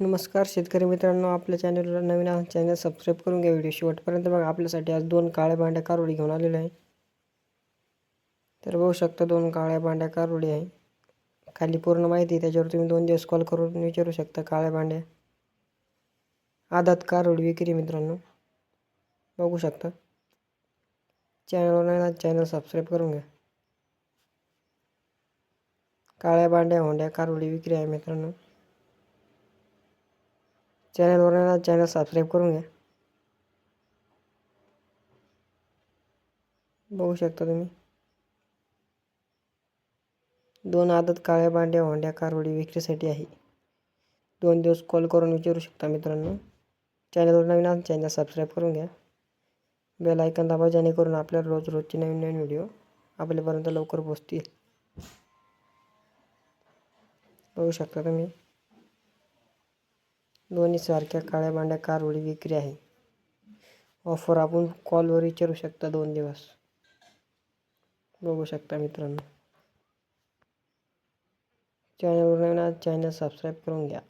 नमस्कार शेतकरी मित्रांनो आपल्या चॅनलला नवीन आहे चॅनल सबस्क्राईब करून घ्या. व्हिडिओ शेवटपर्यंत बघा. आपल्यासाठी आज दोन काळ्या भांड्या कारोडी घेऊन आलेलो आहे. तर बघू शकता दोन काळ्या भांड्या कारोडी आहे. खाली पूर्ण माहिती आहे त्याच्यावर तुम्ही दोन दिवस कॉल करून विचारू शकता काळ्या भांड्या. आदात कारोडी विक्री मित्रांनो. बघू शकता. चॅनलवर नाही चॅनल सबस्क्राईब करून घ्या. काळ्या भांड्या होंड्या कारोडी विक्री आहे मित्रांनो. चॅनलवर ना चॅनल सबस्क्राईब करून घ्या बघू शकता तुम्ही। दोन आदत काळ्या बांड्या होंड्या कारवडी विक्रीसाठी आहे. दोन दिवस कॉल करून विचारू शकता मित्रांनो. चॅनलवर नवीन आहे चॅनल सबस्क्राईब करून घ्या. बेल ऐकन दाबा जेणेकरून आपल्याला रोज रोजचे नवीन नवीन व्हिडिओ आपल्यापर्यंत लवकर पोचतील बघू शकता तुम्ही. दोन्हीसारख्या काळ्या बांड्या कारवडी विक्री आहे. ऑफर आपण कॉलवर विचारू शकता दोन दिवस. बघू शकता मित्रांनो. चॅनलवर नवीन चॅनल सबस्क्राईब करून घ्या.